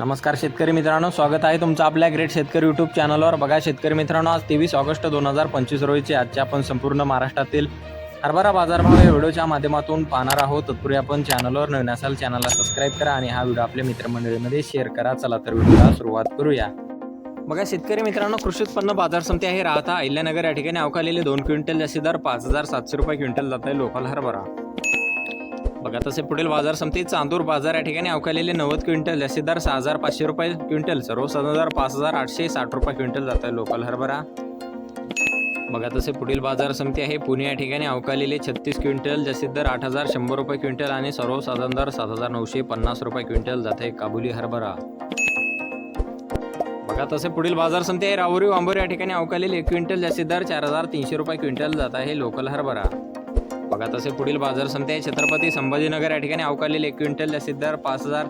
नमस्कार शेतकरी मित्रांनो स्वागत आहे तुमचं आपल्या ग्रेट शेतकरी यूट्यूब चॅनलवर बघा शेतकरी मित्रांनो आज तेवीस ऑगस्ट दोन हजार पंचवीस रोजीचे आजच्या आपण संपूर्ण महाराष्ट्रातील हरभरा बाजारभाव या व्हिडिओच्या माध्यमातून पाहणार आहोत. तत्पूर्वी आपण चॅनलवर नवीन असाल चॅनलला सबस्क्राईब करा आणि हा व्हिडिओ आपल्या मित्रमंडळीमध्ये शेअर करा. चला तर व्हिडिओला सुरुवात करूया. बघा शेतकरी मित्रांनो कृषी उत्पन्न बाजार समिती आहे. राहता अहिल्यानगर या ठिकाणी अवकालेले दोन क्विंटल जास्ती दर पाच हजार सातशे रुपये क्विंटल जात आहे लोकल हरभरा. बघा तसे पुढील बाजार समिती चांदूर बाजार या ठिकाणी अवकालेले नव्वद क्विंटल जास्तीत दर सहा हजार पाचशे रुपये क्विंटल सर्वसाधारण दर पाच हजार आठशे साठ रुपये क्विंटल जात आहे लोकल हरभरा. बघा तसे पुढील बाजार समिती आहे पुणे या ठिकाणी अवकालेले छत्तीस क्विंटल जास्तीत दर आठ हजार शंभर रुपये क्विंटल आणि सर्वसाधारण दर सात हजार नऊशे पन्नास रुपये क्विंटल जात आहे काबुली हरभरा. बघा तसे पुढील बाजार समिती आहे राहुरी वांबोरी या ठिकाणी अवकालेले एक क्विंटल जास्तीत दर चार हजार तीनशे रुपये क्विंटल जात आहे लोकल हरभरा. बघा तसे पुढील बाजार समिती आहे छत्रपती संभाजीनगर या ठिकाणी अवकालेले एक क्विंटल जास्तीत दर पाच हजार